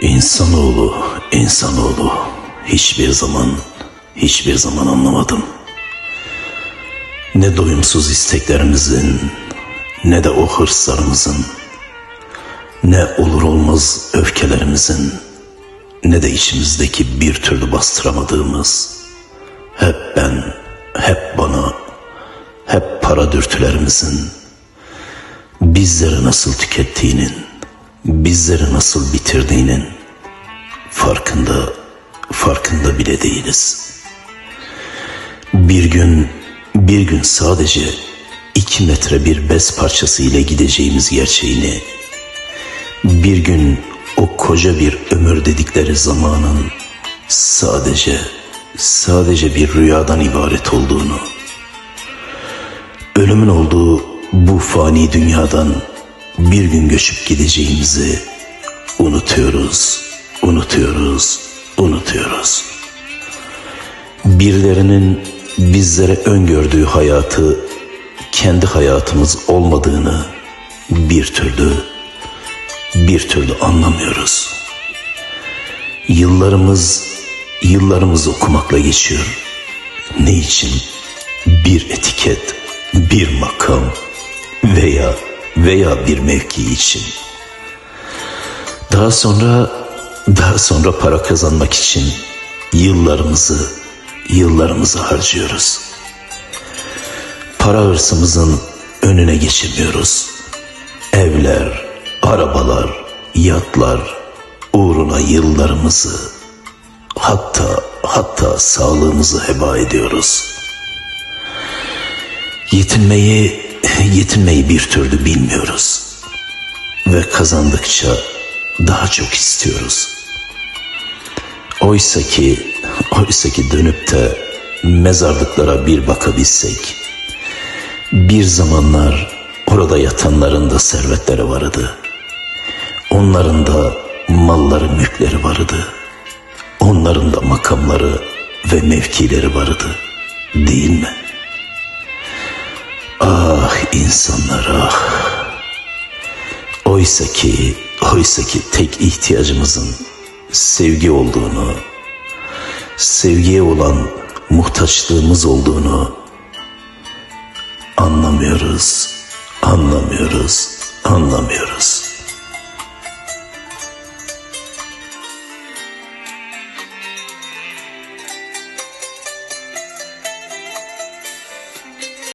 İnsanoğlu, insanoğlu hiçbir zaman, hiçbir zaman anlamadım. Ne doyumsuz isteklerimizin, ne de o hırslarımızın, ne olur olmaz öfkelerimizin, ne de içimizdeki bir türlü bastıramadığımız, hep ben, hep bana, hep para dürtülerimizin, bizleri nasıl tükettiğinin, bizleri nasıl bitirdiğinin farkında, farkında bile değiliz. Bir gün, bir gün sadece iki metre bir bez parçası ile gideceğimiz gerçeğini, bir gün o koca bir ömür dedikleri zamanın sadece, sadece bir rüyadan ibaret olduğunu, ölümün olduğu bu fani dünyadan bir gün göçüp gideceğimizi unutuyoruz, unutuyoruz, unutuyoruz. Birilerinin bizlere öngördüğü hayatı kendi hayatımız olmadığını bir türlü bir türlü anlamıyoruz. Yıllarımız yıllarımız okumakla geçiyor. Ne için? Bir etiket, bir makam veya veya bir mevki için. Daha sonra daha sonra para kazanmak için yıllarımızı yıllarımızı harcıyoruz. Para hırsımızın önüne geçemiyoruz. Evler, arabalar, yatlar uğruna yıllarımızı hatta hatta sağlığımızı heba ediyoruz. Yetinmeyi yetinmeyi bir türlü bilmiyoruz. Ve kazandıkça daha çok istiyoruz. Oysa ki, oysa ki dönüp de mezarlıklara bir bakabilsek, bir zamanlar orada yatanların da servetleri vardı. Onların da malları, mülkleri vardı. Onların da makamları ve mevkileri vardı. Değil mi? İnsanlar ah. Oysa ki, oysa ki tek ihtiyacımızın sevgi olduğunu, sevgiye olan muhtaçlığımız olduğunu anlamıyoruz, anlamıyoruz, anlamıyoruz.